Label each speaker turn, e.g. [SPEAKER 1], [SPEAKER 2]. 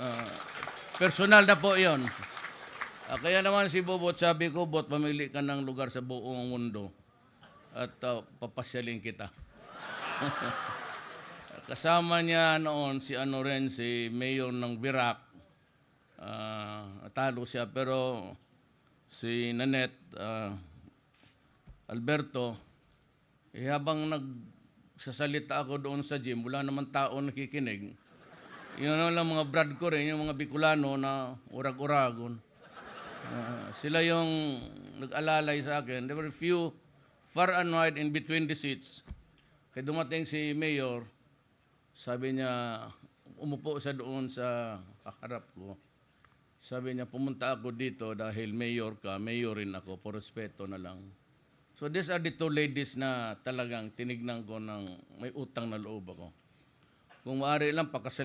[SPEAKER 1] Ah, personal na po yon. Ah, kaya naman si Bobot, sabi ko, Bot, mamili ka ng lugar sa buong mundo at ah, papasyalin kita. Kasama niya noon si ano rin, si Mayor ng Virac. Ah, talo siya, pero si Nanette ah, Alberto, eh, habang nagsasalita ako doon sa gym, wala naman tao nakikinig. Yun na lang mga brad ko rin, yung mga Bicolano na urag-uragon. Ah, sila yung nag-alalay sa akin. There were few far and wide in between the seats. Kaya dumating si Mayor, sabi niya, umupo siya doon sa harap ko. Sabi niya, pumunta ako dito dahil mayor ka, mayorin ako, por respeto na lang. So these are the two ladies na talagang tinignan ko ng may utang na loob ako. Kung maaari lang, pakasal